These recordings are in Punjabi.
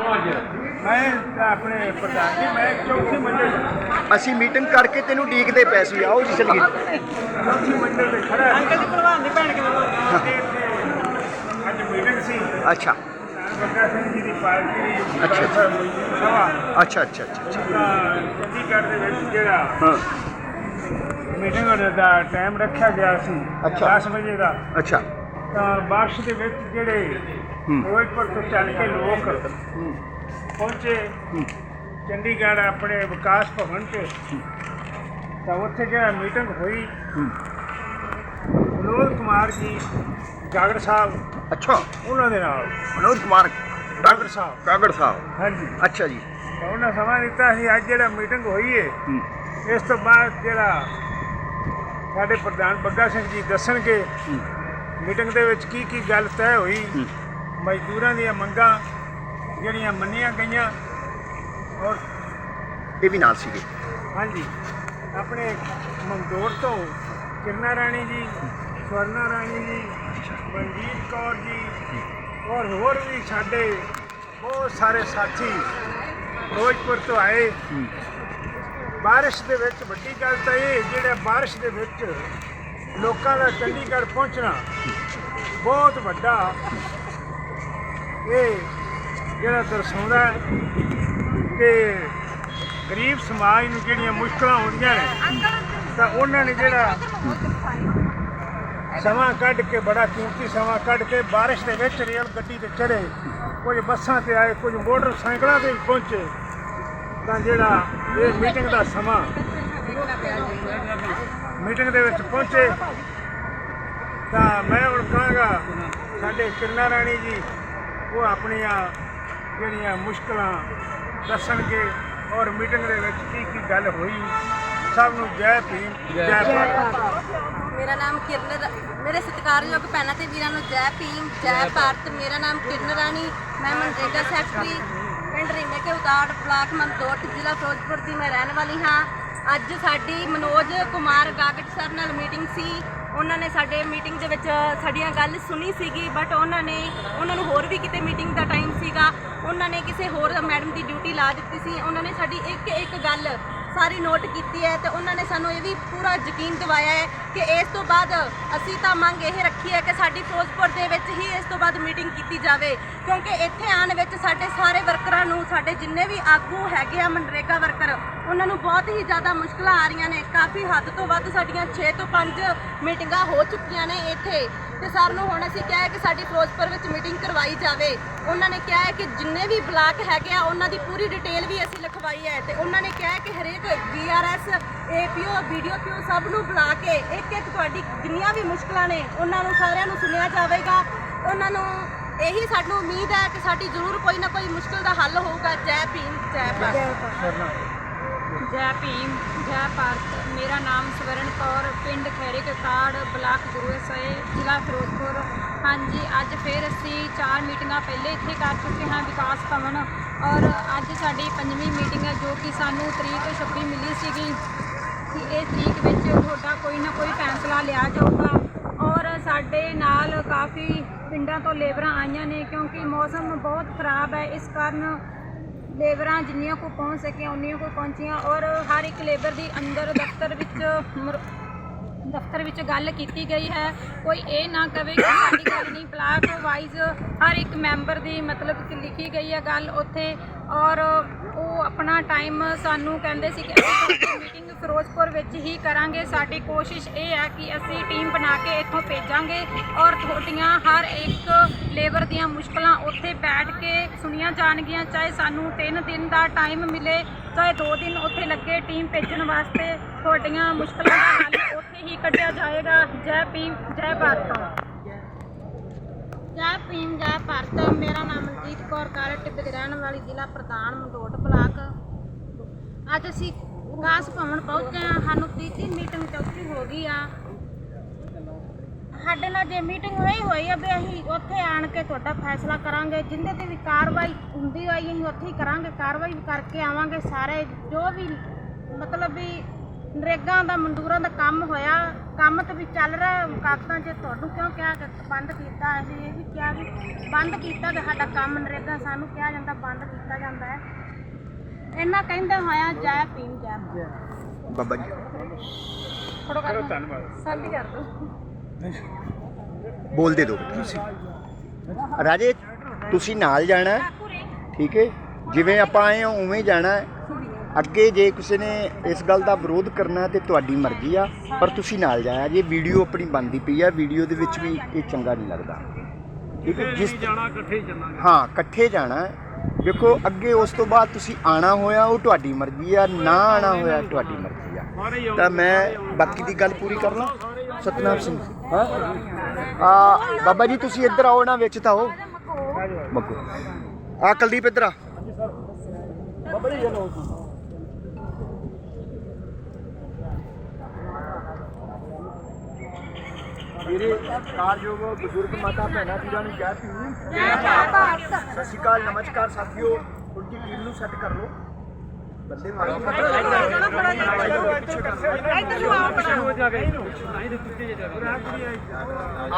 ਮੈਂ ਆਪਣੇ ਪ੍ਰਧਾਨ ਜੀ ਮੈਂ ਚੌਥੀ ਮੰਜ਼ਿਲ ਅਸੀਂ ਮੀਟਿੰਗ ਕਰਕੇ ਤੈਨੂੰ ਡੀਕਦੇ ਪਏ ਸੀ ਆਓ ਜੀ ਚਲੀਏ। ਚੌਥੀ ਮੰਜ਼ਿਲ ਤੇ ਖੜਾ ਅੰਕਲ ਦੀ ਪ੍ਰਧਾਨ ਦੀ ਭੈਣ ਕਿਵੇਂ ਅੱਜ ਮੀਟਿੰਗ ਸੀ। ਅੱਛਾ। ਬੱਗਾ ਸਿੰਘ ਜੀ ਦੀ ਪਾਰਟੀ ਦੀ ਅੱਛਾ। ਸਭਾ। ਅੱਛਾ ਅੱਛਾ ਅੱਛਾ ਚੰਡੀਗੜ੍ਹ ਦੇ ਵਿੱਚ ਜਿਹੜਾ ਹਾਂ। ਮੀਟਿੰਗ ਦਾ ਟਾਈਮ ਰੱਖਿਆ ਗਿਆ ਸੀ ਅੱਛਾ। 10 ਵਜੇ ਦਾ। ਅੱਛਾ। ਤਾਂ ਬਾਰਿਸ਼ ਦੇ ਵਿੱਚ ਜਿਹੜੇ। ਫਿਰੋਜ਼ਪੁਰ ਤੋਂ ਚੱਲ ਕੇ ਲੋਕ ਪਹੁੰਚੇ। ਚੰਡੀਗੜ੍ਹ ਆਪਣੇ ਵਿਕਾਸ ਭਵਨ 'ਚ। ਤਾਂ ਉੱਥੇ ਜਿਹੜਾ ਮੀਟਿੰਗ ਹੋਈ। ਵਿਨੋਦ ਕੁਮਾਰ ਜੀ ਗਾਗੜ ਸਾਹਿਬ। ਅੱਛਾ। ਉਹਨਾਂ ਦੇ ਨਾਲ। ਮਨੋਜ ਕੁਮਾਰ ਗਾਗੜ ਸਾਹਿਬ। ਕਾਗੜ ਸਾਹਿਬ। ਹਾਂਜੀ। ਅੱਛਾ ਜੀ। ਉਹਨਾਂ ਸਮਾਂ ਦਿੱਤਾ ਸੀ ਅੱਜ ਜਿਹੜਾ ਮੀਟਿੰਗ ਹੋਈ ਹੈ ਹੂੰ। ਇਸ ਤੋਂ ਬਾਅਦ ਜਿਹੜਾ ਸਾਡੇ ਪ੍ਰਧਾਨ ਬੱਗਾ ਸਿੰਘ ਜੀ ਦੱਸਣਗੇ। ਮੀਟਿੰਗ ਦੇ ਵਿੱਚ ਕੀ ਕੀ ਗੱਲ ਤੈਅ ਹੋਈ। ਮਜ਼ਦੂਰਾਂ ਦੀਆਂ ਮੰਗਾਂ ਜਿਹੜੀਆਂ ਮੰਨੀਆਂ ਗਈਆਂ ਔਰ ਇਹ ਵੀ ਨਾਲ ਸੀਗੇ ਹਾਂਜੀ ਆਪਣੇ ਮੰਦੋਰ ਤੋਂ ਕਿਰਨਾ ਰਾਣੀ ਜੀ ਸਵਰਨਾ ਰਾਣੀ ਜੀ ਮਨਜੀਤ ਕੌਰ ਜੀ ਔਰ ਹੋਰ ਵੀ ਸਾਡੇ ਬਹੁਤ ਸਾਰੇ ਸਾਥੀ ਫਿਰੋਜ਼ਪੁਰ ਤੋਂ ਆਏ। ਬਾਰਿਸ਼ ਦੇ ਵਿੱਚ ਵੱਡੀ ਗੱਲ ਤਾਂ ਇਹ ਜਿਹੜਾ ਬਾਰਿਸ਼ ਦੇ ਵਿੱਚ ਲੋਕਾਂ ਦਾ ਚੰਡੀਗੜ੍ਹ ਪਹੁੰਚਣਾ ਬਹੁਤ ਵੱਡਾ ਇਹ ਜਿਹੜਾ ਦਰਸਾਉਂਦਾ ਹੈ ਕਿ ਗਰੀਬ ਸਮਾਜ ਨੂੰ ਜਿਹੜੀਆਂ ਮੁਸ਼ਕਲਾਂ ਆਉਂਦੀਆਂ ਨੇ, ਤਾਂ ਉਹਨਾਂ ਨੇ ਜਿਹੜਾ ਸਮਾਂ ਕੱਢ ਕੇ, ਬੜਾ ਕੀਮਤੀ ਸਮਾਂ ਕੱਢ ਕੇ ਬਾਰਿਸ਼ ਦੇ ਵਿੱਚ ਰੇਲ ਗੱਡੀ ਤੇ ਚੜੇ ਕੁਝ ਬੱਸਾਂ ਤੇ ਆਏ, ਕੁਝ ਮੋਟਰਸਾਈਕਲਾਂ ਤੇ ਵੀ ਪਹੁੰਚੇ, ਤਾਂ ਜਿਹੜਾ ਇਹ ਮੀਟਿੰਗ ਦਾ ਸਮਾਂ ਮੀਟਿੰਗ ਦੇ ਵਿੱਚ ਪਹੁੰਚੇ, ਤਾਂ ਮੈਂ ਹੁਣ ਕਹਾਂਗਾ ਸਾਡੇ ਕਿਰਨਾ ਰਾਣੀ ਜੀ ਉਹ ਆਪਣੀਆਂ ਜਿਹੜੀਆਂ ਮੁਸ਼ਕਲਾਂ ਦੱਸਣਗੇ ਔਰ ਮੀਟਿੰਗ ਦੇ ਵਿੱਚ ਕੀ ਕੀ ਗੱਲ ਹੋਈ ਸਭ ਨੂੰ ਜੈ ਭੀਮ ਜੈ ਭਾਰਤ। ਮੇਰਾ ਨਾਮ ਕਿਰਨ ਰਾ- ਮੇਰੇ ਸਤਿਕਾਰਯੋਗ ਭੈਣਾਂ ਤੇ ਵੀਰਾਂ ਨੂੰ ਜੈ ਭੀਮ ਜੈ ਭਾਰਤ। ਮੇਰਾ ਨਾਮ ਕਿਰਨ ਰਾਣੀ ਮੈਂ ਮਨਰੇਗਾ ਸੈਕਟਰੀ ਪਿੰਡ ਰੀਮੇ ਕੇ ਉਤਾੜ ਬਲਾਕ ਮਨਦੋਟ ਜ਼ਿਲ੍ਹਾ ਫਿਰੋਜ਼ਪੁਰ ਦੀ ਮੈਂ ਰਹਿਣ ਵਾਲੀ ਹਾਂ। ਅੱਜ ਸਾਡੀ ਮਨੋਜ ਕੁਮਾਰ ਗਾਗਟ ਸਰ ਨਾਲ ਮੀਟਿੰਗ ਸੀ। ਉਹਨਾਂ ਨੇ ਸਾਡੇ ਮੀਟਿੰਗ ਦੇ ਵਿੱਚ ਸਾਡੀਆਂ ਗੱਲ ਸੁਣੀ ਸੀਗੀ ਬਟ ਉਹਨਾਂ ਨੇ, ਉਹਨਾਂ ਨੂੰ ਹੋਰ ਵੀ ਕਿਤੇ ਮੀਟਿੰਗ ਦਾ ਟਾਈਮ ਸੀਗਾ। ਉਹਨਾਂ ਨੇ ਕਿਸੇ ਹੋਰ ਮੈਡਮ ਦੀ ਡਿਊਟੀ ਲਾ ਦਿੱਤੀ ਸੀ। ਉਹਨਾਂ ਨੇ ਸਾਡੀ ਇੱਕ ਇੱਕ ਗੱਲ ਸਾਰੀ ਨੋਟ ਕੀਤੀ ਹੈ ਤੇ ਉਹਨਾਂ ਨੇ ਸਾਨੂੰ ਇਹ ਵੀ ਪੂਰਾ ਯਕੀਨ ਦਿਵਾਇਆ ਹੈ ਕਿ ਇਸ ਤੋਂ ਬਾਅਦ ਅਸੀਂ ਤਾਂ ਮੰਗ ਇਹ ਰੱਖੀ ਹੈ ਕਿ ਸਾਡੀ ਫਿਰੋਜ਼ਪੁਰ ਦੇ ਵਿੱਚ ਹੀ ਇਸ ਤੋਂ ਬਾਅਦ ਮੀਟਿੰਗ ਕੀਤੀ ਜਾਵੇ। ਕਿਉਂਕਿ ਇੱਥੇ ਆਉਣ ਵਿੱਚ ਸਾਡੇ ਸਾਰੇ ਵਰਕਰਾਂ ਨੂੰ, ਸਾਡੇ ਜਿੰਨੇ ਵੀ ਆਗੂ ਹੈਗੇ ਆ, ਮਨਰੇਗਾ ਵਰਕਰ, ਉਹਨਾਂ ਨੂੰ ਬਹੁਤ ਹੀ ਜ਼ਿਆਦਾ ਮੁਸ਼ਕਲਾਂ ਆ ਰਹੀਆਂ ਨੇ। ਕਾਫੀ ਹੱਦ ਤੋਂ ਵੱਧ ਸਾਡੀਆਂ 6 ਤੋਂ 5 ਮੀਟਿੰਗਾਂ ਹੋ ਚੁੱਕੀਆਂ ਨੇ ਇੱਥੇ। ਤੇ ਸਰ ਨੂੰ ਹੁਣ ਅਸੀਂ ਕਿਹਾ ਹੈ ਕਿ ਸਾਡੀ ਫਿਰੋਜ਼ਪੁਰ ਵਿੱਚ ਮੀਟਿੰਗ ਕਰਵਾਈ ਜਾਵੇ। ਉਹਨਾਂ ਨੇ ਕਿਹਾ ਹੈ ਕਿ ਜਿੰਨੇ ਵੀ ਬਲਾਕ ਹੈਗੇ ਆ, ਉਹਨਾਂ ਦੀ ਪੂਰੀ ਡਿਟੇਲ ਵੀ ਅਸੀਂ ਲਿਖਵਾਈ ਹੈ। ਤੇ ਉਹਨਾਂ ਨੇ ਕਿਹਾ ਹੈ ਕਿ ਹਰੇਕ ਵੀਆਰਐਸ ਏਪੀਓ ਵੀਡੀਓਪੀਓ ਸਭ ਨੂੰ ਬੁਲਾ ਕੇ ਇੱਕ ਇੱਕ ਤੁਹਾਡੀ ਜਿੰਨੀਆਂ ਵੀ ਮੁਸ਼ਕਲਾਂ ਨੇ, ਉਹਨਾਂ ਨੂੰ ਸਾਰਿਆਂ ਨੂੰ ਸੁਣਿਆ ਜਾਵੇਗਾ। ਉਹਨਾਂ ਨੂੰ ਇਹੀ ਸਾਨੂੰ ਉਮੀਦ ਹੈ ਕਿ ਸਾਡੀ ਜ਼ਰੂਰ ਕੋਈ ਨਾ ਕੋਈ ਮੁਸ਼ਕਲ ਦਾ ਹੱਲ ਹੋਊਗਾ। ਜੈ ਭੀਮ, ਜੈ ਭਾਰਤ। ਜੈ ਭੀਮ, ਜੈ ਭਾਰਤ। ਮੇਰਾ ਨਾਮ ਸਵਰਨ ਕੌਰ, ਪਿੰਡ ਖੈਰੇ ਕਕਾੜ, ਬਲਾਕ ਗੁਰੂ ਸਾਹਿਬ ਜ਼ਿਲ੍ਹਾ ਫਿਰੋਜ਼ਪੁਰ। ਹਾਂਜੀ, ਅੱਜ ਫਿਰ ਅਸੀਂ ਚਾਰ ਮੀਟਿੰਗਾਂ ਪਹਿਲੇ ਇੱਥੇ ਕਰ ਚੁੱਕੇ ਹਾਂ ਵਿਕਾਸ ਭਵਨ। ਔਰ ਅੱਜ ਸਾਡੀ ਪੰਜਵੀਂ ਮੀਟਿੰਗ ਹੈ, ਜੋ ਕਿ ਸਾਨੂੰ ਤਰੀਕ 26 ਮਿਲੀ ਸੀਗੀ ਕਿ ਇਹ ਤਰੀਕ ਵਿੱਚ ਤੁਹਾਡਾ ਕੋਈ ਨਾ ਕੋਈ ਫੈਸਲਾ ਲਿਆ ਜਾਊਗਾ। ਔਰ ਸਾਡੇ ਨਾਲ ਕਾਫੀ ਪਿੰਡਾਂ ਤੋਂ ਲੇਬਰਾਂ ਆਈਆਂ ਨੇ, ਕਿਉਂਕਿ ਮੌਸਮ ਬਹੁਤ ਖਰਾਬ ਹੈ। ਇਸ ਕਾਰਨ ਲੇਬਰਾਂ ਜਿੰਨੀਆਂ ਕੋ ਪਹੁੰਚ ਸਕੀਆਂ, ਉਨੀਆਂ ਕੋ ਪਹੁੰਚੀਆਂ ਔਰ ਹਰ ਇੱਕ ਲੇਬਰ ਦੀ ਅੰਦਰ ਦਫ਼ਤਰ ਵਿੱਚ ਮੁਰ- ਦਫ਼ਤਰ ਵਿੱਚ ਗੱਲ ਕੀਤੀ ਗਈ ਹੈ। ਕੋਈ ਇਹ ਨਾ ਕਵੇ ਕਿ ਸਾਡੀ ਗੱਲ ਨਹੀਂ ਬਲਾਕ ਵਾਈਜ਼ ਹਰ ਇੱਕ ਮੈਂਬਰ ਦੀ ਮਤਲਬ ਕਿ ਲਿਖੀ ਗਈ ਹੈ ਗੱਲ ਉੱਥੇ। ਔਰ ਉਹ ਆਪਣਾ ਟਾਈਮ ਸਾਨੂੰ ਕਹਿੰਦੇ ਸੀ ਕਿ ਅਸੀਂ ਮੀਟਿੰਗ ਫਿਰੋਜ਼ਪੁਰ ਵਿੱਚ ਹੀ ਕਰਾਂਗੇ। ਸਾਡੀ ਕੋਸ਼ਿਸ਼ ਇਹ ਹੈ ਕਿ ਅਸੀਂ ਟੀਮ ਬਣਾ ਕੇ ਇੱਥੋਂ ਭੇਜਾਂਗੇ। ਔਰ ਤੁਹਾਡੀਆਂ ਹਰ ਇੱਕ ਲੇਬਰ ਦੀਆਂ ਮੁਸ਼ਕਲਾਂ ਉੱਥੇ ਬੈਠ ਕੇ ਸੁਣੀਆਂ ਜਾਣਗੀਆਂ। ਚਾਹੇ ਸਾਨੂੰ 3 ਦਿਨ ਦਾ ਟਾਈਮ ਮਿਲੇ, ਚਾਹੇ 2 ਦਿਨ ਉੱਥੇ ਲੱਗੇ ਟੀਮ ਭੇਜਣ ਵਾਸਤੇ, ਤੁਹਾਡੀਆਂ ਮੁਸ਼ਕਲਾਂ ਦਾ ਹੱਲ ਹੀ ਕੱਢਿਆ ਜਾਏਗਾ। ਜੈ ਭੀਮ, ਜੈ ਭਾਰਤ ਜੈ ਭੀਮ, ਜੈ ਭਾਰਤ। ਮੇਰਾ ਨਾਮ ਮਨਜੀਤ ਕੌਰ, ਕਾਲੇ ਟਿੱਬੇ ਦੀ ਰਹਿਣ ਵਾਲੀ ਜ਼ਿਲ੍ਹਾ ਪ੍ਰਧਾਨ ਮੰਡੋਟ ਬਲਾਕ। ਅੱਜ ਅਸੀਂ ਵਿਕਾਸ ਭਵਨ ਪਹੁੰਚੇ ਹਾਂ। ਸਾਨੂੰ ਤੀਜੀ ਮੀਟਿੰਗ ਚੌਥੀ ਹੋ ਗਈ ਆ। ਸਾਡੇ ਨਾਲ ਜੇ ਮੀਟਿੰਗ ਹੋਈ ਹੋਈ ਆ, ਵੀ ਅਸੀਂ ਉੱਥੇ ਆਣ ਕੇ ਤੁਹਾਡਾ ਫੈਸਲਾ ਕਰਾਂਗੇ। ਜਿੰਦੇ ਤੇ ਵੀ ਕਾਰਵਾਈ ਹੁੰਦੀ ਹੋਈ ਅਸੀਂ ਉੱਥੇ ਹੀ ਕਰਾਂਗੇ। ਕਾਰਵਾਈ ਕਰਕੇ ਆਵਾਂਗੇ ਸਾਰੇ। ਜੋ ਵੀ ਮਤਲਬ ਵੀ ਨਰੇਗਾ ਦਾ ਮਜ਼ਦੂਰਾਂ ਦਾ ਕੰਮ ਹੋਇਆ। ਕੰਮ ਤੇ ਵੀ ਚੱਲ ਰਿਹਾ ਕਾਗਜ਼ਾਂ 'ਚ ਤੁਹਾਨੂੰ ਕਿਉਂ ਕਿਹਾ ਕਿ ਬੰਦ ਕੀਤਾ? ਅਸੀਂ ਇਹ ਵੀ ਕਿਹਾ ਵੀ ਬੰਦ ਕੀਤਾ ਕਿ ਸਾਡਾ ਕੰਮ ਨਰੇਗਾ ਸਾਨੂੰ ਕਿਹਾ ਜਾਂਦਾ ਬੰਦ ਕੀਤਾ ਜਾਂਦਾ ਹੈ। ਇਹਨਾਂ ਕਹਿੰਦੇ ਹੋਇਆ ਜੈ ਭੀਮ ਜੈ। ਬਾਬਾ ਜੀ। ਕਰੋ ਧੰਨਵਾਦ। ਸਾਡੀ ਕਰ ਦੋ। ਬੋਲਦੇ ਦੋ ਤੁਸੀਂ। ਰਾਜੇ ਤੁਸੀਂ ਨਾਲ ਜਾਣਾ ਹੈ, ਠੀਕ ਹੈ। ਜਿਵੇਂ ਆਪਾਂ ਆਏ ਹਾਂ ਉਵੇਂ ਜਾਣਾ ਹੈ। ਅੱਗੇ ਜੇ ਕਿਸੇ ਨੇ ਇਸ ਗੱਲ ਦਾ ਵਿਰੋਧ ਕਰਨਾ ਤੇ ਤੁਹਾਡੀ ਮਰਜ਼ੀ ਆ ਪਰ ਤੁਸੀਂ ਨਾਲ ਜਾਇਆ। ਜੇ ਵੀਡੀਓ ਆਪਣੀ ਬਣਦੀ ਪਈ ਆ ਵੀਡੀਓ ਦੇ ਵਿੱਚ ਵੀ ਇਹ ਚੰਗਾ ਨਹੀਂ ਲੱਗਦਾ। ਠੀਕ ਹੈ ਜਿਸ ਜਾਣਾ ਇਕੱਠੇ ਹੀ ਚੱਲਾਂਗੇ। ਹਾਂ ਇਕੱਠੇ ਜਾਣਾ। ਵੇਖੋ ਅੱਗੇ ਉਸ ਤੋਂ ਬਾਅਦ ਤੁਸੀਂ ਆਣਾ ਹੋਇਆ ਉਹ ਤੁਹਾਡੀ ਮਰਜ਼ੀ ਆ ਨਾ ਆਣਾ ਹੋਇਆ ਤੁਹਾਡੀ ਮਰਜ਼ੀ ਆ। ਤਾਂ ਮੈਂ ਬਾਕੀ ਦੀ ਗੱਲ ਪੂਰੀ ਕਰ ਲਾਂ। ਸਤਨਾਮ ਸਿੰਘ ਹਾਂ? ਆ ਬਾਬਾ ਜੀ ਤੁਸੀਂ ਇੱਧਰ ਆਓ ਨਾ ਵਿੱਚ ਤਾਂ ਆਓ। ਮੱਕੋ। ਆ ਕੁਲਦੀਪ ਇੱਧਰ ਆ। ਮੇਰੇ ਕਾਰਯੋਗ ਬਜ਼ੁਰਗ ਮਾਤਾ ਭੈਣਾਂ ਵੀਰਾਂ ਨੂੰ ਜੈ ਭੀਮ। ਸਤਿ ਸ਼੍ਰੀ ਅਕਾਲ ਨਮਸਕਾਰ ਸਾਥੀਓ। ਉਲਟੀ ਟੀਮ ਨੂੰ ਸੈੱਟ ਕਰ ਲਓ। ਬੰਦੇ ਮਾਰੋ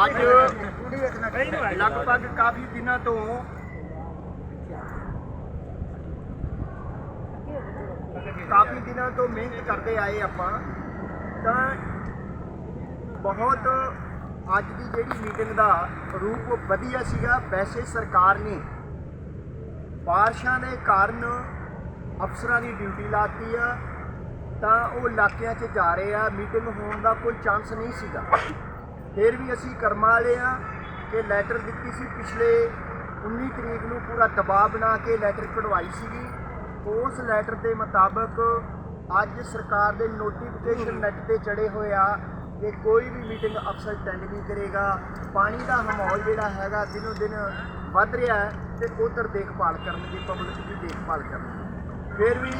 ਅੱਜ ਲਗਭਗ ਕਾਫੀ ਦਿਨਾਂ ਤੋਂ ਕਾਫੀ ਦਿਨਾਂ ਤੋਂ ਮਿਹਨਤ ਕਰਦੇ ਆਏ ਆਪਾਂ। ਤਾਂ ਬਹੁਤ ਅੱਜ ਦੀ ਜਿਹੜੀ ਮੀਟਿੰਗ ਦਾ ਰੂਪ ਵਧੀਆ ਸੀਗਾ, ਵੈਸੇ ਸਰਕਾਰ ਨੇ ਬਾਰਿਸ਼ਾਂ ਦੇ ਕਾਰਨ ਅਫਸਰਾਂ ਦੀ ਡਿਊਟੀ ਲਾਤੀ ਆ, ਤਾਂ ਉਹ ਇਲਾਕਿਆਂ 'ਚ ਜਾ ਰਹੇ ਆ ਮੀਟਿੰਗ ਹੋਣ ਦਾ ਕੋਈ ਚਾਂਸ ਨਹੀਂ ਸੀਗਾ। ਫਿਰ ਵੀ ਅਸੀਂ ਕਰਮਾ ਵਾਲੇ ਆ ਕਿ ਲੈਟਰ ਦਿੱਤੀ ਸੀ ਪਿਛਲੇ 19 ਤਰੀਕ ਨੂੰ ਪੂਰਾ ਦਬਾਅ ਬਣਾ ਕੇ ਲੈਟਰ ਕਢਵਾਈ ਸੀਗੀ। ਉਸ ਲੈਟਰ ਦੇ ਮੁਤਾਬਕ ਅੱਜ ਸਰਕਾਰ ਦੇ ਨੋਟੀਫਿਕੇਸ਼ਨ ਨੈਟ ਤੇ ਚੜੇ ਹੋਏ ਆ। ਕਿ ਕੋਈ ਵੀ ਮੀਟਿੰਗ ਅਫਸਰ ਅਟੈਂਡ ਨਹੀਂ ਕਰੇਗਾ। ਪਾਣੀ ਦਾ ਮਾਹੌਲ ਜਿਹੜਾ ਹੈਗਾ ਦਿਨੋ ਦਿਨ ਵੱਧ ਰਿਹਾ ਹੈ ਤੇ ਉਧਰ ਦੇਖਭਾਲ ਕਰਨਗੇ ਪਬਲਿਕ ਦੀ ਦੇਖਭਾਲ ਕਰਨਗੇ ਫਿਰ ਵੀ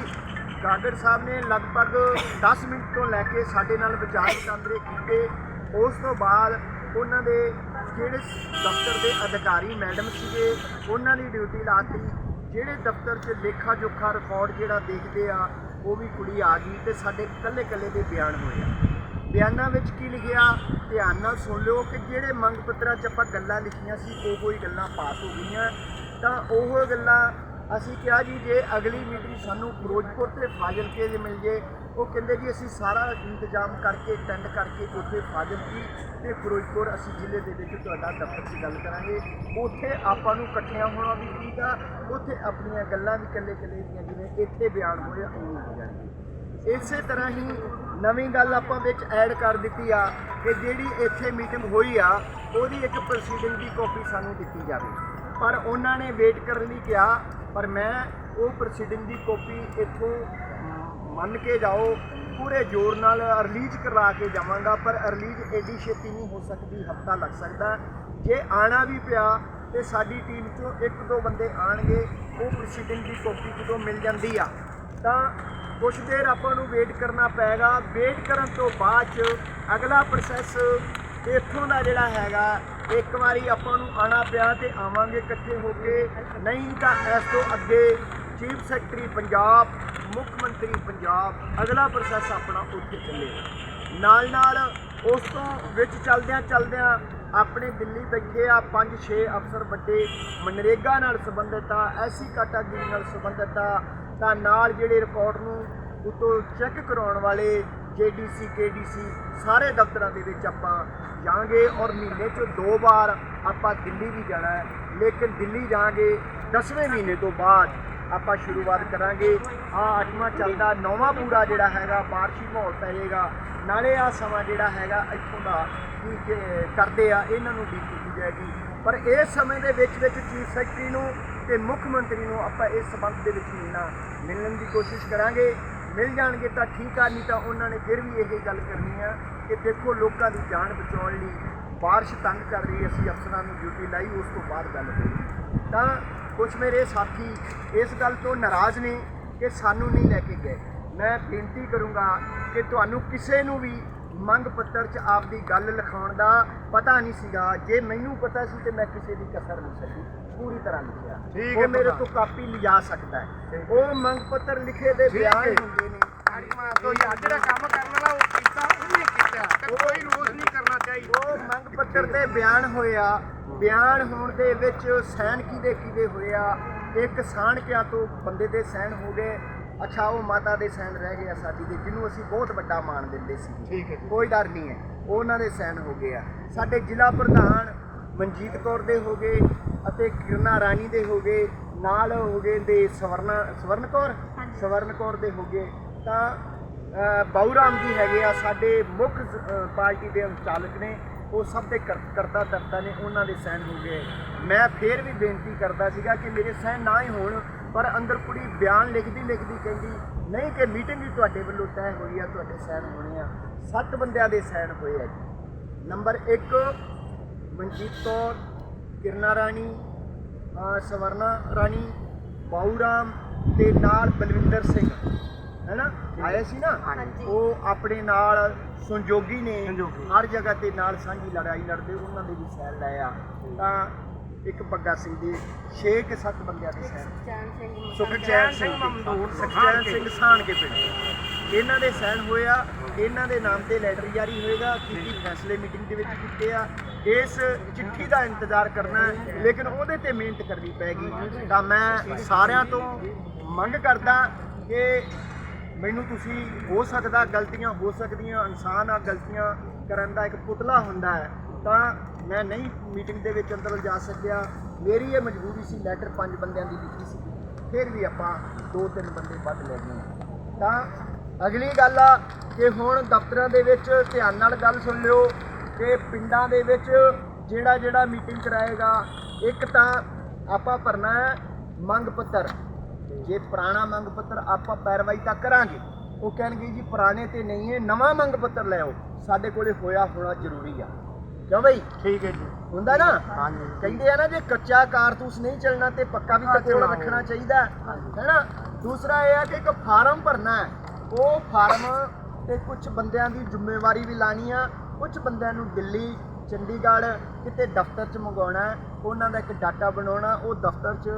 ਗਾਗਰ ਸਾਹਿਬ ਨੇ ਲਗਭਗ 10 ਮਿੰਟ ਤੋਂ ਲੈ ਕੇ ਸਾਡੇ ਨਾਲ ਵਿਚਾਰ ਵਟਾਂਦਰੇ ਕੀਤੇ। ਉਸ ਤੋਂ ਬਾਅਦ ਉਹਨਾਂ ਦੇ ਜਿਹੜੇ ਦਫ਼ਤਰ ਦੇ ਅਧਿਕਾਰੀ ਮੈਡਮ ਸੀਗੇ, ਉਹਨਾਂ ਦੀ ਡਿਊਟੀ ਲਾਤੀ। ਜਿਹੜੇ ਦਫ਼ਤਰ 'ਚ ਲੇਖਾ ਜੋਖਾ ਰਿਕਾਰਡ ਜਿਹੜਾ ਦੇਖਦੇ ਆ, ਉਹ ਵੀ ਕੁੜੀ ਆ ਗਈ ਤੇ ਸਾਡੇ ਕੱਲੇ ਕੱਲੇ ਦੇ ਬਿਆਨ ਹੋਏ ਆ। ਬਿਆਨਾਂ ਵਿੱਚ ਕੀ ਲਿਖਿਆ? ਧਿਆਨ ਨਾਲ ਸੁਣ ਲਿਓ ਕਿ ਜਿਹੜੇ ਮੰਗ ਪੱਤਰਾਂ 'ਚ ਆਪਾਂ ਗੱਲਾਂ ਲਿਖੀਆਂ ਸੀ, ਉਹੋ ਹੀ ਗੱਲਾਂ ਪਾਸ ਹੋ ਗਈਆਂ। ਤਾਂ ਉਹ ਗੱਲਾਂ ਅਸੀਂ ਕਿਹਾ ਜੀ, ਜੇ ਅਗਲੀ ਮੀਟਿੰਗ ਸਾਨੂੰ ਫਿਰੋਜ਼ਪੁਰ ਤੇ ਫਾਜ਼ਿਲਕੇ ਦੇ ਮਿਲ ਜੇ, ਉਹ ਕਹਿੰਦੇ ਜੀ ਅਸੀਂ ਸਾਰਾ ਇੰਤਜ਼ਾਮ ਕਰਕੇ ਅਟੈਂਡ ਕਰਕੇ ਉੱਥੇ ਫਾਜ਼ਿਲਕੀ ਤੇ ਫਿਰੋਜ਼ਪੁਰ ਅਸੀਂ ਜ਼ਿਲ੍ਹੇ ਦੇ ਵਿੱਚ ਤੁਹਾਡਾ ਦਫ਼ਤਰ 'ਚ ਗੱਲ ਕਰਾਂਗੇ। ਉੱਥੇ ਆਪਾਂ ਨੂੰ ਇਕੱਠਿਆਂ ਹੋਣਾ ਵੀ ਠੀਕ ਉੱਥੇ ਆਪਣੀਆਂ ਗੱਲਾਂ ਵੀ ਇਕੱਲੇ ਇਕੱਲੇ ਦੀਆਂ, ਜਿਵੇਂ ਇੱਥੇ ਬਿਆਨ ਹੋਏ ਉਹ ਹੋ ਜਾਣਗੇ। ਇਸੇ ਤਰ੍ਹਾਂ ਹੀ ਨਵੀਂ ਗੱਲ ਆਪਾਂ ਵਿੱਚ ਐਡ ਕਰ ਦਿੱਤੀ ਆ ਕਿ ਜਿਹੜੀ ਇੱਥੇ ਮੀਟਿੰਗ ਹੋਈ ਆ, ਉਹਦੀ ਇੱਕ ਪ੍ਰੋਸੀਡਿੰਗ ਦੀ ਕਾਪੀ ਸਾਨੂੰ ਦਿੱਤੀ ਜਾਵੇ। ਪਰ ਉਹਨਾਂ ਨੇ ਵੇਟ ਕਰਨ ਲਈ ਕਿਹਾ, ਪਰ ਮੈਂ ਉਹ ਪ੍ਰੋਸੀਡਿੰਗ ਦੀ ਕਾਪੀ ਇੱਥੋਂ ਮੰਨ ਕੇ ਜਾਓ, ਪੂਰੇ ਜ਼ੋਰ ਨਾਲ ਰਿਲੀਜ਼ ਕਰਵਾ ਕੇ ਜਾਵਾਂਗਾ, ਪਰ ਰਿਲੀਜ਼ ਐਡੀ ਛੇਤੀ ਨਹੀਂ ਹੋ ਸਕਦੀ, ਹਫਤਾ ਲੱਗ ਸਕਦਾ। ਜੇ ਆਣਾ ਵੀ ਪਿਆ, ਤੇ ਸਾਡੀ ਟੀਮ ਚੋਂ ਇੱਕ ਦੋ ਬੰਦੇ ਆਣਗੇ ਉਹ ਪ੍ਰੋਸੀਡਿੰਗ ਦੀ ਕਾਪੀ ਜਦੋਂ ਮਿਲ ਜਾਂਦੀ ਆ, ਤਾਂ ਕੁਛ ਦੇਰ ਆਪਾਂ ਨੂੰ ਵੇਟ ਕਰਨਾ ਪਏਗਾ। ਵੇਟ ਕਰਨ ਤੋਂ ਬਾਅਦ ਚ ਅਗਲਾ ਪ੍ਰੋਸੈਸ ਇੱਥੋਂ ਦਾ ਜਿਹੜਾ ਹੈਗਾ, ਇੱਕ ਵਾਰੀ ਆਪਾਂ ਨੂੰ ਆਣਾ ਪਿਆ ਤੇ ਆਵਾਂਗੇ ਇਕੱਠੇ ਹੋ ਕੇ। ਨਹੀਂ ਤਾਂ ਇਸ ਤੋਂ ਅੱਗੇ ਚੀਫ ਸੈਕਟਰੀ ਪੰਜਾਬ, ਮੁੱਖ ਮੰਤਰੀ ਪੰਜਾਬ, ਅਗਲਾ ਪ੍ਰੋਸੈਸ ਆਪਣਾ ਉੱਥੇ ਚੱਲੇਗਾ। ਨਾਲ ਨਾਲ ਉਸ ਤੋਂ ਵਿੱਚ ਚੱਲਦਿਆਂ ਚੱਲਦਿਆਂ ਆਪਣੇ ਦਿੱਲੀ ਬੈਠੇ ਆ 5-6 ਅਫਸਰ ਵੱਡੇ, ਮਨਰੇਗਾ ਨਾਲ ਸੰਬੰਧਿਤ ਆ ਐਸੀ ਕੈਟਾਗਰੀ ਨਾਲ ਸੰਬੰਧਿਤ ਆ ਤਾਂ ਨਾਲ ਜਿਹੜੇ ਰਿਕਾਰਡ ਨੂੰ ਉਤੋਂ ਚੈੱਕ ਕਰਾਉਣ ਵਾਲੇ ਜੀਡੀਸੀ ਕੇਡੀਸੀ ਸਾਰੇ ਦਫ਼ਤਰਾਂ ਦੇ ਵਿੱਚ ਆਪਾਂ ਜਾਾਂਗੇ ਔਰ ਮਹੀਨੇ 'ਚ ਦੋ ਵਾਰ ਆਪਾਂ ਦਿੱਲੀ ਵੀ ਜਾਣਾ ਹੈ। ਲੇਕਿਨ ਦਿੱਲੀ ਜਾਾਂਗੇ 10ਵੇਂ ਮਹੀਨੇ ਤੋਂ ਬਾਅਦ ਆਪਾਂ ਸ਼ੁਰੂਆਤ ਕਰਾਂਗੇ। ਆ ਅੱਠਵਾਂ ਚੱਲਦਾ, ਨੌਵਾਂ ਪੂਰਾ ਜਿਹੜਾ ਹੈਗਾ ਬਾਰਸ਼ੀ ਮਾਹੌਲ ਪੈ ਜਾਏਗਾ ਨਾਲੇ ਆ ਸਮਾਂ ਜਿਹੜਾ ਹੈਗਾ ਇੱਥੋਂ ਦਾ ਕੀ ਕਰਦੇ ਆ, ਇਹਨਾਂ ਨੂੰ ਡੀਕ ਕੀਤੀ ਜਾਏਗੀ। ਪਰ ਇਸ ਸਮੇਂ ਦੇ ਵਿੱਚ ਵਿੱਚ ਚੀਫ ਸੈਕਟਰੀ ਨੂੰ ਤੇ ਮੁੱਖ ਮੰਤਰੀ ਨੂੰ ਆਪਾਂ ਇਸ ਸਬੰਧ ਦੇ ਵਿੱਚ ਮਿਲਣਾ, ਮਿਲਣ ਦੀ ਕੋਸ਼ਿਸ਼ ਕਰਾਂਗੇ। ਮਿਲ ਜਾਣਗੇ ਤਾਂ ਠੀਕ ਆ, ਨਹੀਂ ਤਾਂ ਉਹਨਾਂ ਨੇ ਫਿਰ ਵੀ ਇਹ ਗੱਲ ਕਰਨੀ ਆ ਕਿ ਦੇਖੋ ਲੋਕਾਂ ਦੀ ਜਾਨ ਬਚਾਉਣ ਲਈ ਬਾਰਿਸ਼ ਤੰਗ ਕਰ ਰਹੀ ਅਸੀਂ ਅਫਸਰਾਂ ਨੂੰ ਡਿਊਟੀ ਲਾਈ, ਉਸ ਤੋਂ ਬਾਅਦ ਗੱਲ ਹੋਈ। ਤਾਂ ਕੁਝ ਮੇਰੇ ਸਾਥੀ ਇਸ ਗੱਲ ਤੋਂ ਨਾਰਾਜ਼ ਨੇ ਕਿ ਸਾਨੂੰ ਨਹੀਂ ਲੈ ਕੇ ਗਏ। ਮੈਂ ਬੇਨਤੀ ਕਰੂੰਗਾ ਕਿ ਤੁਹਾਨੂੰ ਕਿਸੇ ਨੂੰ ਵੀ ਮੰਗ ਪੱਤਰ 'ਚ ਆਪਦੀ ਗੱਲ ਲਿਖਾਉਣ ਦਾ ਪਤਾ ਨਹੀਂ ਸੀਗਾ। ਜੇ ਮੈਨੂੰ ਪਤਾ ਸੀ ਤੇ ਮੈਂ ਕਿਸੇ ਦੀ ਕਸਰ ਨਹੀਂ ਸਕੀ ਪੂਰੀ ਤਰ੍ਹਾਂ ਲਿਖਿਆ। ਠੀਕ ਹੈ ਉਹ ਮੇਰੇ। ਤੋਂ ਕਾਪੀ ਲਿਜਾ ਸਕਦਾ ਹੈ। ਉਹ ਮੰਗ ਪੱਤਰ ਲਿਖੇ ਦੇ ਬਿਆਨ। ਹੁੰਦੇ ਨੇ। ਤੋਂ ਯਾਰ ਜਿਹੜਾ ਕੰਮ ਕਰਨ ਵਾਲਾ ਉਹ ਕੀਤਾ ਉਹਨੇ ਕੀਤਾ। ਤੇ ਕੋਈ ਰੋਸ ਨਹੀਂ ਕਰਨਾ ਚਾਹੀਦਾ। ਉਹ ਮੰਗ ਪੱਤਰ ਤੇ ਬਿਆਨ ਹੋਇਆ। ਬਿਆਨ ਹੋਣ ਦੇ ਵਿੱਚ ਸੈਨ ਕਿਹਦੇ ਕਿਹਦੇ ਹੋਇਆ। ਇੱਕ ਸਾਣਕਿਆਂ ਤੋਂ ਬੰਦੇ ਦੇ ਸੈਨ ਹੋ ਗਏ। ਅੱਛਾ ਉਹ ਮਾਤਾ ਦੇ ਸੈਨ ਰਹਿ ਗਏ ਆ ਸਾਡੀ ਦੇ ਜਿਹਨੂੰ ਅਸੀਂ ਬਹੁਤ ਵੱਡਾ ਮਾਣ ਦਿੰਦੇ ਸੀ। ਠੀਕ ਹੈ। ਕੋਈ ਡਰ ਨਹੀਂ ਹੈ। ਉਹਨਾਂ ਦੇ ਸੈਨ ਹੋ ਗਏ ਆ। ਸਾਡੇ ਜ਼ਿਲ੍ਹਾ ਪ੍ਰਧਾਨ ਮਨਜੀਤ ਕੌਰ ਦੇ ਹੋ ਗਏ। ਅਤੇ ਕਿਰਨਾ ਰਾਣੀ ਦੇ ਹੋ ਗਏ ਨਾਲ ਹੋ ਗਏ ਦੇ ਸਵਰਨਾ ਸਵਰਨ ਕੌਰ? ਸਵਰਨ ਕੌਰ ਦੇ ਹੋ ਗਏ। ਤਾਂ ਬਾਊ ਰਾਮ ਜੀ ਹੈਗੇ ਆ ਸਾਡੇ ਮੁੱਖ ਪਾਰਟੀ ਦੇ ਚਾਲਕ ਨੇ। ਉਹ ਸਭ ਦੇ ਕਰ- ਕਰਤਾ ਧਰਤਾ ਨੇ ਉਹਨਾਂ ਦੇ ਸਾਈਨ ਹੋ ਗਏ। ਮੈਂ ਫੇਰ ਵੀ ਬੇਨਤੀ ਕਰਦਾ ਸੀਗਾ ਕਿ ਮੇਰੇ ਸਾਈਨ ਨਾ ਹੀ ਹੋਣ ਪਰ ਅੰਦਰ ਕੁੜੀ ਬਿਆਨ ਲਿਖਦੀ ਲਿਖਦੀ ਕਹਿੰਦੀ ਨਹੀਂ ਕਿ ਮੀਟਿੰਗ ਵੀ ਤੁਹਾਡੇ ਵੱਲੋਂ ਤੈਅ ਹੋਈ ਆ ਤੁਹਾਡੇ ਸਾਈਨ ਹੋਣੇ ਆ। ਸੱਤ ਬੰਦਿਆਂ ਦੇ ਸਾਈਨ ਹੋਏ ਆ ਜੀ। ਨੰਬਰ 1 ਮਨਜੀਤ ਕੌਰ। ਕਿਰਨਾ ਰਾਣੀ ਸਵਰਨਾ ਰਾਣੀ ਬਾਊ ਰਾਮ ਤੇ ਨਾਲ ਬਲਵਿੰਦਰ ਸਿੰਘ ਹੈਨਾ? ਆਏ ਸੀ ਨਾ। ਉਹ ਆਪਣੇ ਨਾਲ ਸੰਜੋਗੀ ਨੇ। ਹਰ ਜਗ੍ਹਾ ਤੇ ਨਾਲ ਸਾਂਝੀ ਲੜਾਈ ਲੜਦੇ ਉਹਨਾਂ ਦੇ ਵੀ ਸੈਲ ਲਏ ਆ। ਤਾਂ ਇੱਕ ਬੱਗਾ ਸਿੰਘ ਦੇ 6 ਕਿ 7 ਬੰਦਿਆਂ ਦੇ ਸੈਲ ਚੈਨ ਸਿੰਘ ਸੁਖਚੈਨ ਸਿੰਘ ਮਮਦੂਰ ਸੁਖਚੈਨ ਸਿੰਘ। ਸਾਨ ਕੇ ਪਿੰਡ। ਇਹਨਾਂ ਦੇ ਸਾਈਨ ਹੋਏ ਆ, ਇਹਨਾਂ ਦੇ ਨਾਮ ਤੇ ਲੈਟਰ ਜਾਰੀ ਹੋਏਗਾ ਕੀ ਫੈਸਲੇ ਮੀਟਿੰਗ ਦੇ ਵਿੱਚ ਕੀਤੇ ਆ। ਇਸ ਚਿੱਠੀ ਦਾ ਇੰਤਜ਼ਾਰ ਕਰਨਾ ਲੇਕਿਨ ਉਹਦੇ ਤੇ ਮਿਹਨਤ ਕਰਨੀ ਪੈਗੀ। ਤਾਂ ਮੈਂ ਸਾਰਿਆਂ ਤੋਂ ਮੰਗ ਕਰਦਾ ਕਿ ਮੈਨੂੰ ਤੁਸੀਂ ਹੋ ਸਕਦਾ, ਗਲਤੀਆਂ ਹੋ ਸਕਦੀਆਂ, ਇਨਸਾਨ ਆ ਗਲਤੀਆਂ ਕਰਨ ਦਾ ਇੱਕ ਪੁਤਲਾ ਹੁੰਦਾ ਹੈ, ਤਾਂ ਮੈਂ ਨਹੀਂ ਮੀਟਿੰਗ ਦੇ ਵਿੱਚ ਅੰਦਰ ਜਾ ਸਕਿਆ। ਮੇਰੀ ਇਹ ਮਜਬੂਰੀ ਸੀ ਲੈਟਰ ਪੰਜ ਬੰਦਿਆਂ ਦੀ ਲਿਖੀ ਸੀ। ਫਿਰ ਵੀ ਆਪਾਂ ਦੋ ਤਿੰਨ ਬੰਦੇ ਵੱਧ ਲੈ ਗਏ ਤਾਂ ਅਗਲੀ ਗੱਲ ਆ ਕਿ ਹੁਣ ਦਫ਼ਤਰਾਂ ਦੇ ਵਿੱਚ ਧਿਆਨ ਨਾਲ ਗੱਲ ਸੁਣ ਲਿਓ ਕਿ ਪਿੰਡਾਂ ਦੇ ਵਿੱਚ ਜਿਹੜਾ ਜਿਹੜਾ ਮੀਟਿੰਗ ਕਰਾਏਗਾ ਇੱਕ ਤਾਂ ਆਪਾਂ ਭਰਨਾ ਹੈ ਮੰਗ ਪੱਤਰ। ਜੇ ਪੁਰਾਣਾ ਮੰਗ ਪੱਤਰ ਆਪਾਂ ਪੈਰਵਾਈ ਤਾਂ ਕਰਾਂਗੇ। ਉਹ ਕਹਿਣਗੇ ਜੀ ਪੁਰਾਣੇ ਤੇ ਨਹੀਂ ਹੈ ਨਵਾਂ ਮੰਗ ਪੱਤਰ ਲੈ ਆਓ। ਸਾਡੇ ਕੋਲੇ ਹੋਇਆ ਹੋਣਾ ਜ਼ਰੂਰੀ ਆ। ਕਿਉਂ ਬਈ? ਠੀਕ ਹੈ ਜੀ। ਹੁੰਦਾ ਨਾ? ਹਾਂਜੀ। ਕਹਿੰਦੇ ਆ ਨਾ ਜੇ ਕੱਚਾ ਕਾਰਤੂਸ ਨਹੀਂ ਚੱਲਣਾ ਤੇ ਪੱਕਾ ਵੀ ਚੱਲਣਾ ਰੱਖਣਾ ਚਾਹੀਦਾ। ਹੈਨਾ? ਦੂਸਰਾ ਇਹ ਆ ਕਿ ਇੱਕ ਫਾਰਮ ਭਰਨਾ ਹੈ। ਉਹ ਫਾਰਮ ਤੇ ਕੁਝ ਬੰਦਿਆਂ ਦੀ ਜ਼ਿੰਮੇਵਾਰੀ ਵੀ ਲਾਣੀ ਆ। ਕੁਝ ਬੰਦਿਆਂ ਨੂੰ ਦਿੱਲੀ, ਚੰਡੀਗੜ੍ਹ ਕਿਤੇ ਦਫ਼ਤਰ 'ਚ ਮੰਗਾਉਣਾ ਉਹਨਾਂ ਦਾ ਇੱਕ ਡਾਟਾ ਬਣਾਉਣਾ, ਉਹ ਦਫ਼ਤਰ 'ਚ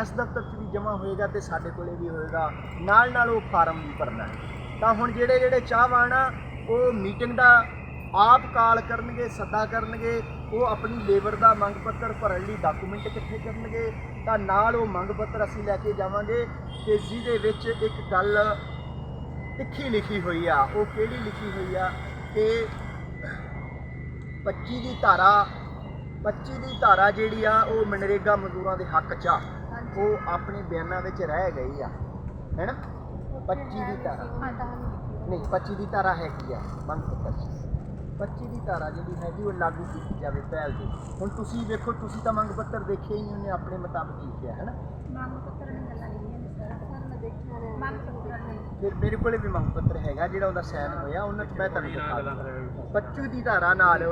ਇਸ ਦਫ਼ਤਰ 'ਚ ਵੀ ਜਮ੍ਹਾਂ ਹੋਏਗਾ ਤੇ ਸਾਡੇ ਕੋਲੇ ਵੀ ਹੋਏਗਾ। ਨਾਲ ਨਾਲ ਉਹ ਫਾਰਮ ਵੀ ਭਰਨਾ ਤਾਂ ਹੁਣ ਜਿਹੜੇ ਜਿਹੜੇ ਚਾਹਵਾਨ ਆ, ਉਹ ਮੀਟਿੰਗ ਦਾ ਆਪ ਕਾਲ ਕਰਨਗੇ, ਸੱਦਾ ਕਰਨਗੇ, ਉਹ ਆਪਣੀ ਲੇਬਰ ਦਾ ਮੰਗ ਪੱਤਰ ਭਰਨ ਲਈ ਡਾਕੂਮੈਂਟ ਇਕੱਠੇ ਕਰਨਗੇ, ਤਾਂ ਨਾਲ ਉਹ ਮੰਗ ਪੱਤਰ ਅਸੀਂ ਲੈ ਕੇ ਜਾਵਾਂਗੇ। ਕਿ ਜਿਹਦੇ ਵਿੱਚ ਇੱਕ ਗੱਲ ਤਿੱਖੀ ਲਿਖੀ ਹੋਈ ਆ ਉਹ ਕਿਹੜੀ ਲਿਖੀ ਹੋਈ ਆ ਕਿ 25 ਦੀ ਧਾਰਾ 25 ਦੀ ਧਾਰਾ ਜਿਹੜੀ ਆ ਉਹ ਮਨਰੇਗਾ ਮਜ਼ਦੂਰਾਂ ਦੇ ਹੱਕ 'ਚ ਆ। ਉਹ ਆਪਣੇ ਬਿਆਨਾਂ ਵਿੱਚ ਰਹਿ ਗਈ ਆ। ਹੈਨਾ? 25 ਦੀ ਧਾਰਾ। ਨਹੀਂ 25 ਦੀ ਧਾਰਾ ਹੈਗੀ ਆ ਮੰਗ ਪੱਤਰ 'ਚ 25 ਦੀ ਧਾਰਾ ਜਿਹੜੀ ਹੈਗੀ ਉਹ ਲਾਗੂ ਕੀਤੀ ਜਾਵੇ ਪਹਿਲ ਦੇ ਹੁਣ ਤੁਸੀਂ ਵੇਖੋ ਤੁਸੀਂ ਤਾਂ ਮੰਗ ਪੱਤਰ ਦੇਖਿਆ ਹੀ ਉਹਨੇ ਆਪਣੇ ਮੁਤਾਬਕ ਲਿਖਿਆ ਹੈ ਨਾ ਮੰਗ ਪੱਤਰ ਨਹੀਂ ਗੱਲਾਂ ਨਹੀਂ ਮੰਗ ਪੱਤਰ ਨਹੀਂ ਫਿਰ ਮੇਰੇ ਕੋਲੇ ਵੀ ਮੰਗ ਪੱਤਰ ਹੈਗਾ, ਜਿਹੜਾ ਉਹਦਾ ਸਾਈਨ ਹੋਇਆ, ਉਹਨਾਂ 'ਚ ਮੈਂ ਤੁਹਾਨੂੰ ਦਿਖਾ ਦਿੰਦਾ 25 ਦੀ ਧਾਰਾ ਨਾਲ,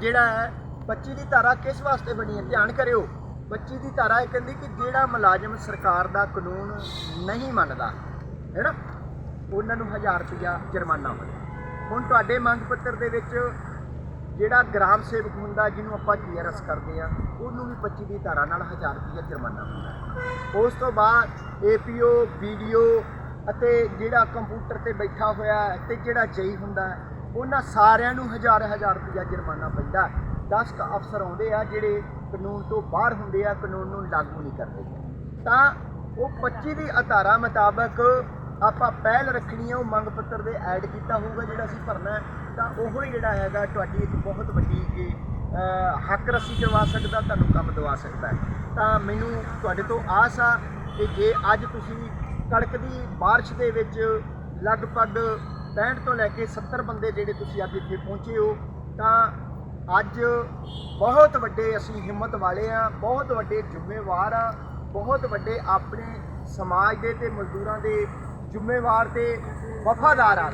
ਜਿਹੜਾ ਹੈ 25 ਦੀ ਧਾਰਾ ਕਿਸ ਵਾਸਤੇ ਬਣੀ ਹੈ, ਧਿਆਨ ਕਰਿਓ। 25 ਦੀ ਧਾਰਾ ਇਹ ਕਹਿੰਦੀ ਕਿ ਜਿਹੜਾ ਮੁਲਾਜ਼ਮ ਸਰਕਾਰ ਦਾ ਕਾਨੂੰਨ ਨਹੀਂ ਮੰਨਦਾ, ਹੈ ਨਾ, ਉਹਨਾਂ ਨੂੰ 1000 ਰੁਪਇਆ ਜੁਰਮਾਨਾ ਹੋਵੇ ਹੁਣ ਤੁਹਾਡੇ ਮੰਗ ਪੱਤਰ ਦੇ ਵਿੱਚ ਜਿਹੜਾ ਗ੍ਰਾਮ ਸੇਵਕ ਹੁੰਦਾ, ਜਿਹਨੂੰ ਆਪਾਂ ਜੀਆਰਐਸ ਕਰਦੇ ਆ ਉਹਨੂੰ ਵੀ 25 ਦੀ ਧਾਰਾ ਨਾਲ 1000 ਰੁਪਇਆ ਜੁਰਮਾਨਾ ਹੁੰਦਾ ਉਸ ਤੋਂ ਬਾਅਦ ਏਪੀਓ, ਵੀਡੀਓ ਅਤੇ ਜਿਹੜਾ ਕੰਪਿਊਟਰ ਤੇ ਬੈਠਾ ਹੋਇਆ ਹੈ ਤੇ ਜਿਹੜਾ ਜਈ ਹੁੰਦਾ ਉਹਨਾਂ ਸਾਰਿਆਂ ਨੂੰ ਹਜ਼ਾਰ ਹਜ਼ਾਰ ਰੁਪਇਆ ਜੁਰਮਾਨਾ ਪੈਂਦਾ 10 ਕ ਅਫਸਰ ਆਉਂਦੇ ਆ ਜਿਹੜੇ ਕਾਨੂੰਨ ਤੋਂ ਬਾਹਰ ਹੁੰਦੇ ਆ, ਕਾਨੂੰਨ ਨੂੰ ਲਾਗੂ ਨਹੀਂ ਕਰਦੇ। ਤਾਂ ਉਹ 25 ਦੀ ਅਧਾਰਾ ਮੁਤਾਬਕ ਆਪਾਂ ਪਹਿਲ ਰੱਖਣੀ ਹੈ ਉਹ ਮੰਗ ਪੱਤਰ ਦੇ ਐਡ ਕੀਤਾ ਹੋਊਗਾ ਜਿਹੜਾ ਅਸੀਂ ਭਰਨਾ ਤਾਂ ਉਹ ਹੀ ਜਿਹੜਾ ਹੈਗਾ, ਤੁਹਾਡੀ ਇੱਕ ਬਹੁਤ ਵੱਡੀ ਕਿ ਹੱਕ ਰੱਸੀ ਕਰਵਾ ਸਕਦਾ, ਤੁਹਾਨੂੰ ਕੰਮ ਦਵਾ ਸਕਦਾ ਤਾਂ ਮੈਨੂੰ ਤੁਹਾਡੇ ਤੋਂ ਆਸ ਆ ਕਿ ਜੇ ਅੱਜ ਤੁਸੀਂ ਕੜਕ ਦੀ ਬਾਰਿਸ਼ ਦੇ ਵਿੱਚ ਲਗਭਗ 65 ਤੋਂ ਲੈ ਕੇ 70 ਬੰਦੇ ਜਿਹੜੇ ਤੁਸੀਂ ਅੱਜ ਇੱਥੇ ਪਹੁੰਚੇ ਹੋ, ਤਾਂ ਅੱਜ ਬਹੁਤ ਵੱਡੇ ਅਸੀਂ ਹਿੰਮਤ ਵਾਲੇ ਆ, ਬਹੁਤ ਵੱਡੇ ਜ਼ਿੰਮੇਵਾਰ ਆ, ਬਹੁਤ ਵੱਡੇ ਆਪਣੇ ਸਮਾਜ ਦੇ ਤੇ ਮਜ਼ਦੂਰਾਂ ਦੇ ਜ਼ਿੰਮੇਵਾਰ ਤੇ ਵਫਾਦਾਰ ਆ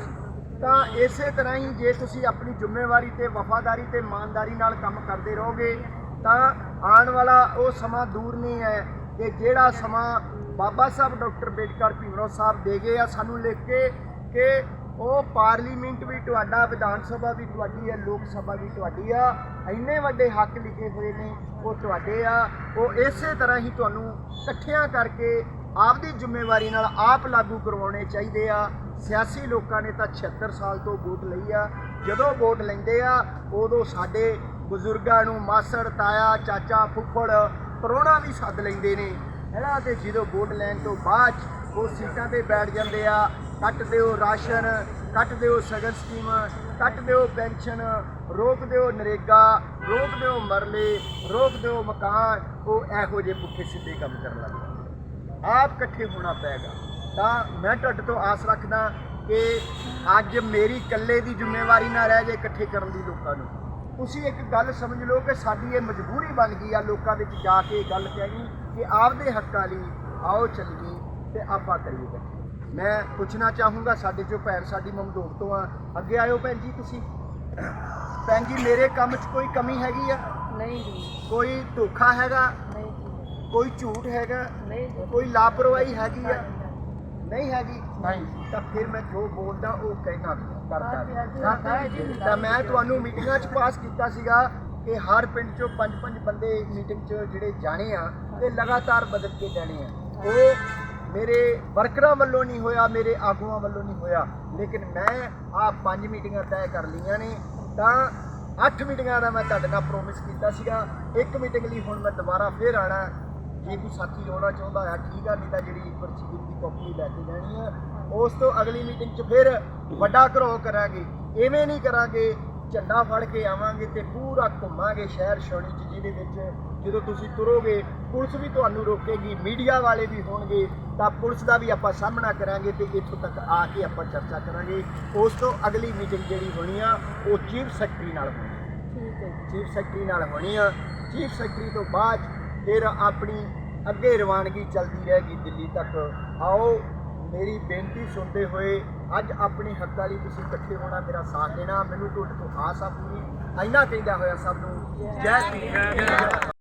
ਤਾਂ ਇਸੇ ਤਰ੍ਹਾਂ ਹੀ ਜੇ ਤੁਸੀਂ ਆਪਣੀ ਜ਼ਿੰਮੇਵਾਰੀ ਤੇ ਵਫਾਦਾਰੀ ਤੇ ਇਮਾਨਦਾਰੀ ਨਾਲ ਕੰਮ ਕਰਦੇ ਰਹੋਗੇ, ਤਾਂ ਆਉਣ ਵਾਲਾ ਉਹ ਸਮਾਂ ਦੂਰ ਨਹੀਂ ਹੈ ਕਿ ਜਿਹੜਾ ਸਮਾਂ ਬਾਬਾ ਸਾਹਿਬ ਡਾਕਟਰ ਅੰਬੇਡਕਰ ਭੀਮਰਾਓ ਸਾਹਿਬ ਦੇ ਗਏ ਆ ਸਾਨੂੰ ਲਿਖ ਕੇ ਕਿ ਉਹ ਪਾਰਲੀਮੈਂਟ ਵੀ ਤੁਹਾਡਾ, ਵਿਧਾਨ ਸਭਾ ਵੀ ਤੁਹਾਡੀ ਹੈ ਲੋਕ ਸਭਾ ਵੀ ਤੁਹਾਡੀ ਆ, ਇੰਨੇ ਵੱਡੇ ਹੱਕ ਲਿਖੇ ਹੋਏ ਨੇ, ਉਹ ਤੁਹਾਡੇ ਆ। ਉਹ ਇਸੇ ਤਰ੍ਹਾਂ ਹੀ ਤੁਹਾਨੂੰ ਇਕੱਠਿਆਂ ਕਰਕੇ ਆਪਦੀ ਜ਼ਿੰਮੇਵਾਰੀ ਨਾਲ ਆਪ ਲਾਗੂ ਕਰਵਾਉਣੇ ਚਾਹੀਦੇ ਆ। ਸਿਆਸੀ ਲੋਕਾਂ ਨੇ ਤਾਂ 76 ਸਾਲ ਤੋਂ ਵੋਟ ਲਈ ਆ। ਜਦੋਂ ਵੋਟ ਲੈਂਦੇ ਆ, ਉਦੋਂ ਸਾਡੇ ਬਜ਼ੁਰਗਾਂ ਨੂੰ ਮਾਸੜ, ਤਾਇਆ, ਚਾਚਾ, ਫੁੱਫੜ, ਪਰੋਣਾ ਵੀ ਸੱਦ ਲੈਂਦੇ ਨੇ। ਹੈਨਾ ਤੇ ਜਦੋਂ ਵੋਟ ਲੈਣ ਤੋਂ ਬਾਅਦ 'ਚ ਉਹ ਸੀਟਾਂ ਤੇ ਬੈਠ ਜਾਂਦੇ ਆ, ਕੱਟ ਦਿਓ ਰਾਸ਼ਨ, ਕੱਟ ਦਿਓ ਸਗਨ ਸਕੀਮ, ਕੱਟ ਦਿਓ ਪੈਨਸ਼ਨ, ਰੋਕ ਦਿਓ ਨਰੇਗਾ, ਰੋਕ ਦਿਓ ਮਰਲੇ, ਰੋਕ ਦਿਓ ਮਕਾਨ, ਉਹ ਇਹੋ ਜਿਹੇ ਪੁੱਠੇ ਸਿੱਧੇ ਕੰਮ ਕਰਨ ਲੱਗ ਆਪ ਇਕੱਠੇ ਹੋਣਾ ਪਏਗਾ ਤਾਂ ਮੈਂ ਤੁਹਾਡੇ ਤੋਂ ਆਸ ਰੱਖਦਾ ਕਿ ਅੱਜ ਮੇਰੀ ਇਕੱਲੇ ਦੀ ਜ਼ਿੰਮੇਵਾਰੀ ਨਾ ਰਹਿ ਜੇ ਇਕੱਠੇ ਕਰਨ ਦੀ ਲੋਕਾਂ ਨੂੰ। ਤੁਸੀਂ ਇੱਕ ਗੱਲ ਸਮਝ ਲਓ ਕਿ ਸਾਡੀ ਇਹ ਮਜਬੂਰੀ ਬਣ ਗਈ ਆ ਲੋਕਾਂ ਵਿੱਚ ਜਾ ਕੇ ਇਹ ਗੱਲ ਕਹਿਣੀ। ਕਿ ਆਪਦੇ ਹੱਕਾਂ ਲਈ ਆਓ ਚੱਲੀਏ ਤੇ ਆਪਾਂ ਕਰੀਏ ਇਕੱਠੇ। ਮੈਂ ਪੁੱਛਣਾ ਚਾਹੂੰਗਾ ਸਾਡੇ ਚੋਂ ਭੈਣ ਸਾਡੀ ਮਮਦੋਟ ਤੋਂ ਆ ਅੱਗੇ ਆਇਓ ਭੈਣ ਜੀ ਤੁਸੀਂ। ਭੈਣ ਜੀ ਮੇਰੇ ਕੰਮ 'ਚ ਕੋਈ ਕਮੀ ਹੈਗੀ ਆ? ਨਹੀਂ ਜੀ। ਕੋਈ ਧੋਖਾ ਹੈਗਾ? ਨਹੀਂ ਜੀ। ਕੋਈ ਝੂਠ ਹੈਗਾ? ਨਹੀਂ ਜੀ। ਕੋਈ ਲਾਪਰਵਾਹੀ ਹੈਗੀ ਆ? ਨਹੀਂ ਹੈਗੀ? ਨਹੀਂ। ਤਾਂ ਫਿਰ ਮੈਂ ਜੋ ਬੋਲਦਾ ਉਹ ਕਹਿਣਾ ਕਰਦਾ। ਤਾਂ ਮੈਂ ਤੁਹਾਨੂੰ ਮੀਟਿੰਗਾਂ 'ਚ ਪਾਸ ਕੀਤਾ ਸੀਗਾ ਕਿ ਹਰ ਪਿੰਡ 'ਚੋਂ ਪੰਜ ਪੰਜ ਬੰਦੇ ਮੀਟਿੰਗ 'ਚ ਜਿਹੜੇ ਜਾਣੇ ਆ ਤੇ ਲਗਾਤਾਰ ਬਦਲ ਕੇ ਜਾਣੇ ਆ ਉਹ ਮੇਰੇ ਵਰਕਰਾਂ ਵੱਲੋਂ ਨਹੀਂ ਹੋਇਆ, ਮੇਰੇ ਆਗੂਆਂ ਵੱਲੋਂ ਨਹੀਂ ਹੋਇਆ। ਲੇਕਿਨ ਮੈਂ ਆ ਪੰਜ ਮੀਟਿੰਗਾਂ ਤੈਅ ਕਰ ਲਈਆਂ ਨੇ। ਤਾਂ ਅੱਠ ਮੀਟਿੰਗਾਂ ਦਾ ਮੈਂ ਤੁਹਾਡੇ ਨਾਲ ਪ੍ਰੋਮਿਸ ਕੀਤਾ ਸੀਗਾ। ਇੱਕ ਮੀਟਿੰਗ ਲਈ ਹੁਣ ਮੈਂ ਦੁਬਾਰਾ ਫੇਰ ਆਣਾ ਜੇ ਕੋਈ ਸਾਥੀ ਆਉਣਾ ਚਾਹੁੰਦਾ ਆ ਠੀਕ ਆ, ਨਹੀਂ ਤਾਂ ਜਿਹੜੀ ਪਰਚੀ ਦੀ ਕਾਪੀ ਲੈ ਕੇ ਜਾਣੀ ਆ ਉਸ ਤੋਂ ਅਗਲੀ ਮੀਟਿੰਗ 'ਚ ਫਿਰ ਵੱਡਾ ਘਰੋ ਕਰਾਂਗੇ। ਐਵੇਂ ਨਹੀਂ ਕਰਾਂਗੇ ਝੰਡਾ ਫੜ ਕੇ ਆਵਾਂਗੇ ਤੇ ਪੂਰਾ ਘੁੰਮਾਂਗੇ ਸ਼ਹਿਰ ਸ਼ੌਣੀ 'ਚ ਜਿਹਦੇ ਵਿੱਚ। ਜਦੋਂ ਤੁਸੀਂ ਤੁਰੋਗੇ ਪੁਲਿਸ ਵੀ ਤੁਹਾਨੂੰ ਰੋਕੇਗੀ ਮੀਡੀਆ ਵਾਲੇ ਵੀ ਹੋਣਗੇ ਤਾਂ ਪੁਲਿਸ ਦਾ ਵੀ ਆਪਾਂ ਸਾਹਮਣਾ ਕਰਾਂਗੇ ਤੇ ਇੱਥੋਂ ਤੱਕ ਆ ਕੇ ਆਪਾਂ ਚਰਚਾ ਕਰਾਂਗੇ। ਉਸ ਤੋਂ ਅਗਲੀ ਮੀਟਿੰਗ ਜਿਹੜੀ ਹੋਣੀ ਆ ਉਹ ਚੀਫ ਸੈਕਟਰੀ ਨਾਲ ਹੋਣੀ ਠੀਕ ਹੈ ਚੀਫ ਸੈਕਟਰੀ ਨਾਲ ਹੋਣੀ ਆ। ਚੀਫ ਸੈਕਟਰੀ ਤੋਂ ਬਾਅਦ ਫਿਰ ਆਪਣੀ ਅੱਗੇ ਰਵਾਨਗੀ ਚੱਲਦੀ ਰਹੇਗੀ ਦਿੱਲੀ ਤੱਕ। ਆਓ ਮੇਰੀ ਬੇਨਤੀ ਸੁਣਦੇ ਹੋਏ ਅੱਜ ਆਪਣੇ ਹੱਕਾਂ ਲਈ ਤੁਸੀਂ ਇਕੱਠੇ ਹੋਣਾ ਮੇਰਾ ਸਾਥ ਦੇਣਾ। ਮੈਨੂੰ ਤੁਹਾਡੇ ਤੋਂ ਆਸ ਆ ਪੂਰੀ। ਇੰਨਾ ਕਹਿੰਦਾ ਹੋਇਆ ਸਭ ਨੂੰ, ਜੈ ਸ਼੍ਰੀ ਰਾਮ।